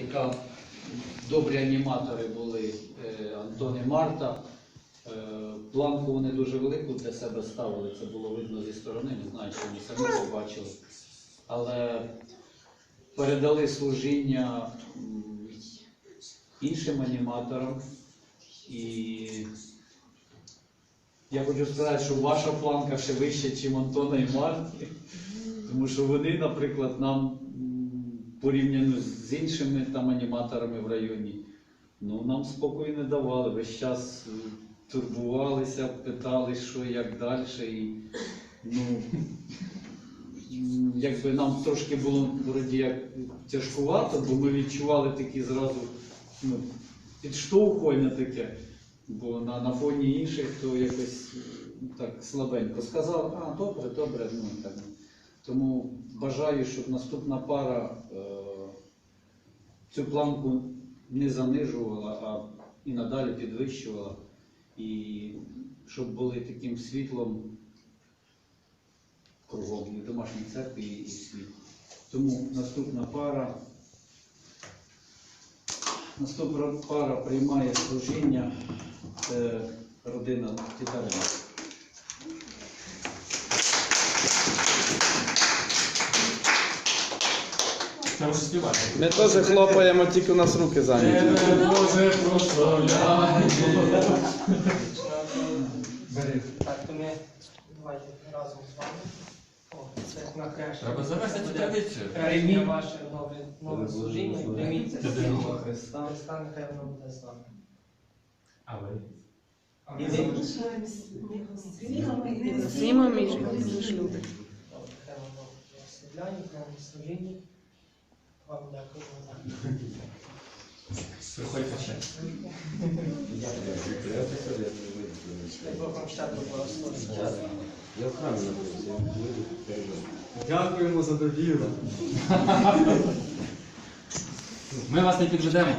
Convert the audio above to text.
яка добрі аніматори були е, Антон і Марта. Е, Планку вони дуже велику для себе ставили, це було видно зі сторони, не знаю, чи вони самі побачили. Але передали служіння іншим аніматорам. І я хочу сказати, що ваша планка ще вища, ніж Антона і Марти. Тому що вони, наприклад, нам порівняно з іншими там аніматорами в районі, ну нам спокою не давали. Весь час е, турбувалися, питали, що як далі. І, ну, якби нам трошки було вроді як тяжкувато, бо ми відчували такі зразу ну, підштовхування таке. Бо на, на фоні інших то якось е, так слабенько сказав, а добре, добре, ну так. Тому бажаю, щоб наступна пара е, цю планку не занижувала, а і надалі підвищувала. І щоб були таким світлом кругом і в домашній церкві, і світ. Тому наступна пара. Наступна пара приймає служіння. Це родина Тітарина. Це вже співати. Ми теж хлопаємо, тільки у нас руки зайняті. Боже, прославляй. Так, то ми давайте разом з вами. О, це на краще. Треба завести цю традицію. Краще ваше нове, нове служіння. Прийміть це служіння. Слава Христа. Христа, нехай воно буде з вами. А ви? І ми залишаємось Знімемо між між люди. Добре, нехай воно благословляє, в новому служінні. Вам дякуємо Приходьте ще. Я в храмі. Дякуємо за довіру. Ми вас не підведемо.